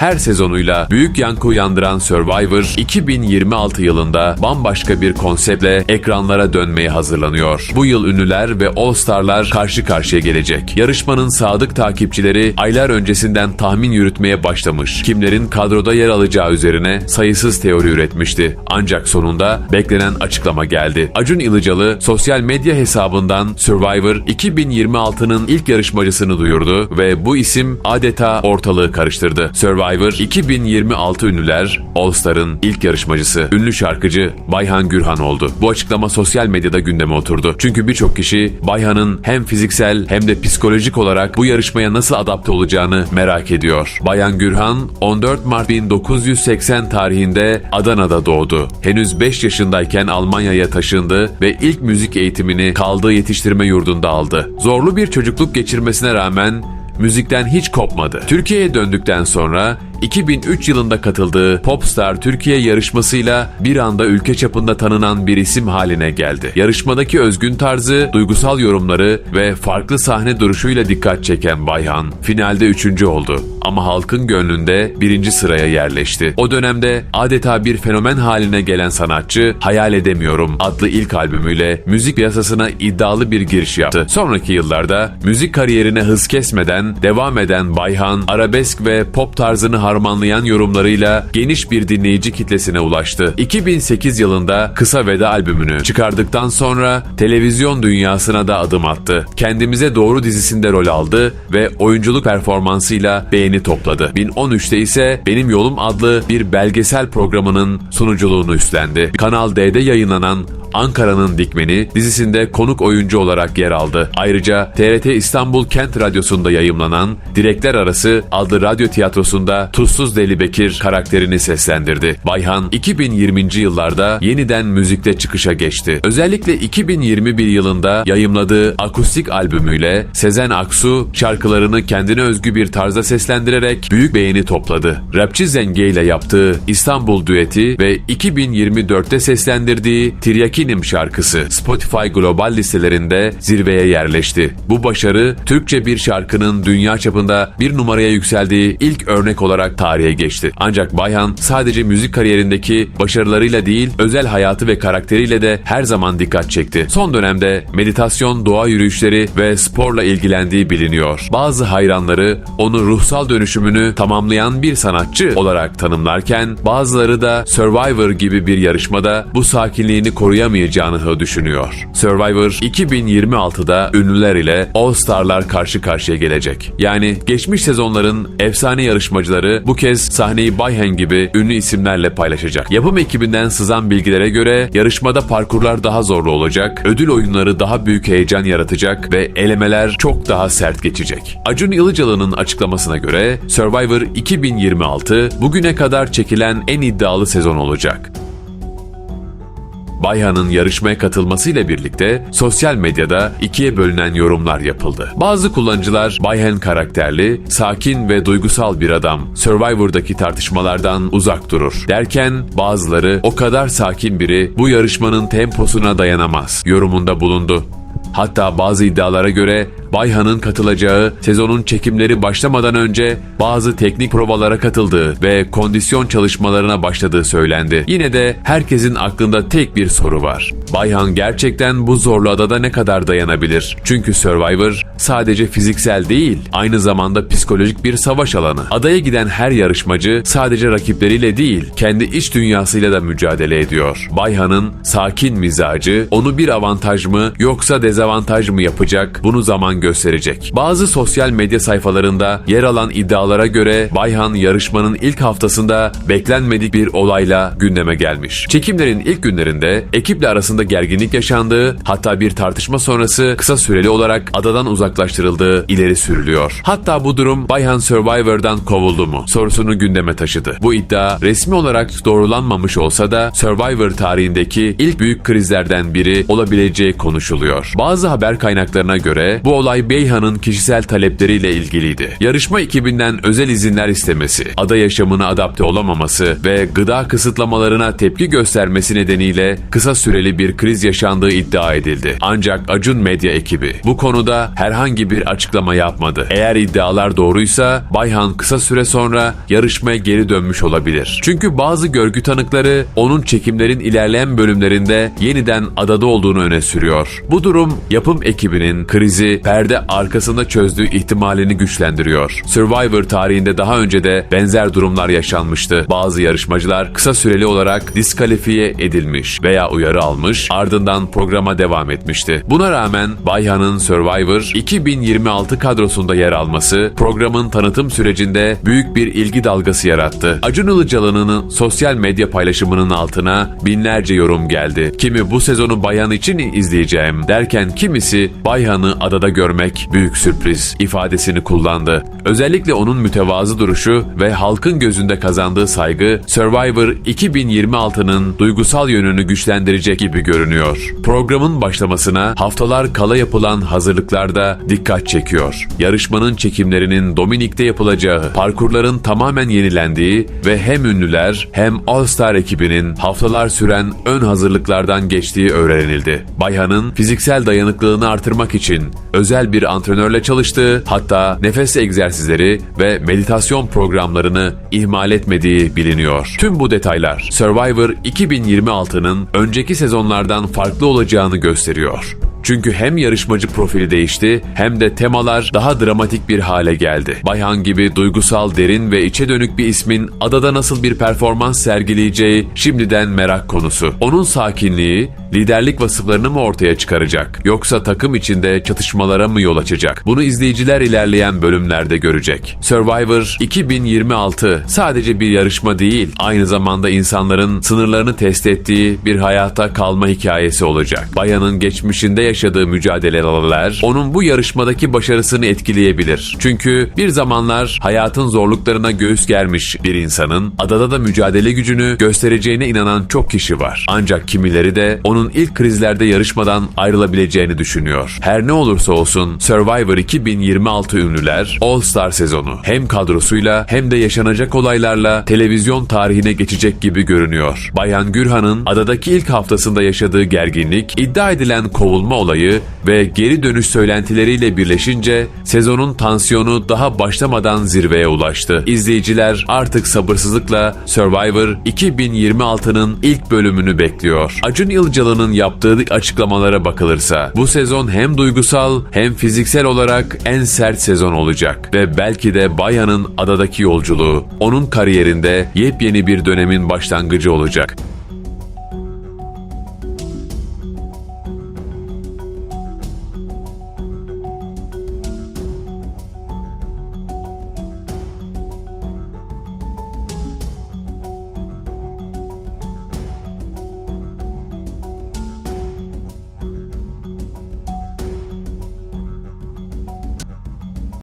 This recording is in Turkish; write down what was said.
Her sezonuyla büyük yankı uyandıran Survivor 2026 yılında bambaşka bir konseptle ekranlara dönmeye hazırlanıyor. Bu yıl ünlüler ve All Star'lar karşı karşıya gelecek. Yarışmanın sadık takipçileri aylar öncesinden tahmin yürütmeye başlamış. Kimlerin kadroda yer alacağı üzerine sayısız teori üretmişti. Ancak sonunda beklenen açıklama geldi. Acun Ilıcalı sosyal medya hesabından Survivor 2026'nın ilk yarışmacısını duyurdu ve bu isim adeta ortalığı karıştırdı. Survivor 2026 ünlüler All Star'ın ilk yarışmacısı ünlü şarkıcı Bayhan Gürhan oldu. Bu açıklama sosyal medyada gündeme oturdu. Çünkü birçok kişi Bayhan'ın hem fiziksel hem de psikolojik olarak bu yarışmaya nasıl adapte olacağını merak ediyor. Bayan Gürhan 14 Mart 1980 tarihinde Adana'da doğdu. Henüz 5 yaşındayken Almanya'ya taşındı ve ilk müzik eğitimini kaldığı yetiştirme yurdunda aldı. Zorlu bir çocukluk geçirmesine rağmen müzikten hiç kopmadı. Türkiye'ye döndükten sonra 2003 yılında katıldığı Popstar Türkiye yarışmasıyla bir anda ülke çapında tanınan bir isim haline geldi. Yarışmadaki özgün tarzı, duygusal yorumları ve farklı sahne duruşuyla dikkat çeken Bayhan finalde üçüncü oldu. Ama halkın gönlünde birinci sıraya yerleşti. O dönemde adeta bir fenomen haline gelen sanatçı Hayal Edemiyorum adlı ilk albümüyle müzik piyasasına iddialı bir giriş yaptı. Sonraki yıllarda müzik kariyerine hız kesmeden devam eden Bayhan, arabesk ve pop tarzını harmanlayan yorumlarıyla geniş bir dinleyici kitlesine ulaştı. 2008 yılında Kısa Veda albümünü çıkardıktan sonra televizyon dünyasına da adım attı. Kendimize Doğru dizisinde rol aldı ve oyunculuk performansıyla beğeni topladı. 2013'te ise Benim Yolum adlı bir belgesel programının sunuculuğunu üstlendi. Kanal D'de yayınlanan Ankara'nın Dikmeni dizisinde konuk oyuncu olarak yer aldı. Ayrıca TRT İstanbul Kent Radyosu'nda yayımlanan Direkler Arası adlı radyo tiyatrosunda Tuzsuz Deli Bekir karakterini seslendirdi. Bayhan 2020. yıllarda yeniden müzikte çıkışa geçti. Özellikle 2021 yılında yayımladığı akustik albümüyle Sezen Aksu şarkılarını kendine özgü bir tarzda seslendirerek büyük beğeni topladı. Rapçi Zenge ile yaptığı İstanbul düeti ve 2024'te seslendirdiği Tiryakinim şarkısı Spotify global listelerinde zirveye yerleşti. Bu başarı Türkçe bir şarkının dünya çapında bir numaraya yükseldiği ilk örnek olarak tarihe geçti. Ancak Bayhan sadece müzik kariyerindeki başarılarıyla değil, özel hayatı ve karakteriyle de her zaman dikkat çekti. Son dönemde meditasyon, doğa yürüyüşleri ve sporla ilgilendiği biliniyor. Bazı hayranları onu ruhsal dönüşümünü tamamlayan bir sanatçı olarak tanımlarken bazıları da Survivor gibi bir yarışmada bu sakinliğini koruyamayacağını düşünüyor. Survivor 2026'da ünlüler ile All Star'lar karşı karşıya gelecek. Yani geçmiş sezonların efsane yarışmacıları bu kez sahneyi Bayhen gibi ünlü isimlerle paylaşacak. Yapım ekibinden sızan bilgilere göre yarışmada parkurlar daha zorlu olacak, ödül oyunları daha büyük heyecan yaratacak ve elemeler çok daha sert geçecek. Acun Ilıcalı'nın açıklamasına göre Survivor 2026 bugüne kadar çekilen en iddialı sezon olacak. Bayhan'ın yarışmaya katılmasıyla birlikte sosyal medyada ikiye bölünen yorumlar yapıldı. Bazı kullanıcılar Bayhan karakterli, sakin ve duygusal bir adam. Survivor'daki tartışmalardan uzak durur. Derken bazıları o kadar sakin biri bu yarışmanın temposuna dayanamaz yorumunda bulundu. Hatta bazı iddialara göre Bayhan'ın katılacağı sezonun çekimleri başlamadan önce bazı teknik provalara katıldığı ve kondisyon çalışmalarına başladığı söylendi. Yine de herkesin aklında tek bir soru var. Bayhan gerçekten bu zorlu adada ne kadar dayanabilir? Çünkü Survivor sadece fiziksel değil, aynı zamanda psikolojik bir savaş alanı. Adaya giden her yarışmacı sadece rakipleriyle değil, kendi iç dünyasıyla da mücadele ediyor. Bayhan'ın sakin mizacı onu bir avantaj mı yoksa dezavantaj mı yapacak? Bunu zaman gösterecek. Bazı sosyal medya sayfalarında yer alan iddialara göre Bayhan yarışmanın ilk haftasında beklenmedik bir olayla gündeme gelmiş. Çekimlerin ilk günlerinde ekiple arasında gerginlik yaşandığı, hatta bir tartışma sonrası kısa süreli olarak adadan uzaklaştırıldığı ileri sürülüyor. Hatta bu durum Bayhan Survivor'dan kovuldu mu sorusunu gündeme taşıdı. Bu iddia resmi olarak doğrulanmamış olsa da Survivor tarihindeki ilk büyük krizlerden biri olabileceği konuşuluyor. Bazı haber kaynaklarına göre bu olay Beyhan'ın kişisel talepleriyle ilgiliydi. Yarışma ekibinden özel izinler istemesi, ada yaşamına adapte olamaması ve gıda kısıtlamalarına tepki göstermesi nedeniyle kısa süreli bir kriz yaşandığı iddia edildi. Ancak Acun Medya ekibi bu konuda herhangi bir açıklama yapmadı. Eğer iddialar doğruysa Bayhan kısa süre sonra yarışmaya geri dönmüş olabilir. Çünkü bazı görgü tanıkları onun çekimlerin ilerleyen bölümlerinde yeniden adada olduğunu öne sürüyor. Bu durum yapım ekibinin krizi perde arkasında çözdüğü ihtimalini güçlendiriyor. Survivor tarihinde daha önce de benzer durumlar yaşanmıştı. Bazı yarışmacılar kısa süreli olarak diskalifiye edilmiş veya uyarı almış ardından programa devam etmişti. Buna rağmen Bayhan'ın Survivor 2026 kadrosunda yer alması programın tanıtım sürecinde büyük bir ilgi dalgası yarattı. Acun Ilıcalı'nın sosyal medya paylaşımının altına binlerce yorum geldi. Kimi bu sezonu Bayhan için izleyeceğim derken kimisi Bayhan'ı adada görmek büyük sürpriz ifadesini kullandı. Özellikle onun mütevazı duruşu ve halkın gözünde kazandığı saygı Survivor 2026'nın duygusal yönünü güçlendirecek gibi görünüyor. Programın başlamasına haftalar kala yapılan hazırlıklarda dikkat çekiyor. Yarışmanın çekimlerinin Dominik'te yapılacağı, parkurların tamamen yenilendiği ve hem ünlüler hem All Star ekibinin haftalar süren ön hazırlıklardan geçtiği öğrenildi. Bayhan'ın fiziksel dayanıklılığını artırmak için özel bir antrenörle çalıştığı, hatta nefes egzersizleri ve meditasyon programlarını ihmal etmediği biliniyor. Tüm bu detaylar Survivor 2026'nın önceki sezonlardan farklı olacağını gösteriyor. Çünkü hem yarışmacı profili değişti hem de temalar daha dramatik bir hale geldi. Bayhan gibi duygusal, derin ve içe dönük bir ismin adada nasıl bir performans sergileyeceği şimdiden merak konusu. Onun sakinliği, liderlik vasıflarını mı ortaya çıkaracak? Yoksa takım içinde çatışmalara mı yol açacak? Bunu izleyiciler ilerleyen bölümlerde görecek. Survivor 2026 sadece bir yarışma değil, aynı zamanda insanların sınırlarını test ettiği bir hayata kalma hikayesi olacak. Bayan'ın geçmişinde yaşadığı mücadeleler onun bu yarışmadaki başarısını etkileyebilir. Çünkü bir zamanlar hayatın zorluklarına göğüs germiş bir insanın adada da mücadele gücünü göstereceğine inanan çok kişi var. Ancak kimileri de onun ilk krizlerde yarışmadan ayrılabileceğini düşünüyor. Her ne olursa olsun Survivor 2026 ünlüler All Star sezonu hem kadrosuyla hem de yaşanacak olaylarla televizyon tarihine geçecek gibi görünüyor. Bayan Gürhan'ın adadaki ilk haftasında yaşadığı gerginlik, iddia edilen kovulma olayı ve geri dönüş söylentileriyle birleşince sezonun tansiyonu daha başlamadan zirveye ulaştı. İzleyiciler artık sabırsızlıkla Survivor 2026'nın ilk bölümünü bekliyor. Acun Ilıcalı'nın yaptığı açıklamalara bakılırsa bu sezon hem duygusal hem fiziksel olarak en sert sezon olacak ve belki de Baya'nın adadaki yolculuğu onun kariyerinde yepyeni bir dönemin başlangıcı olacak.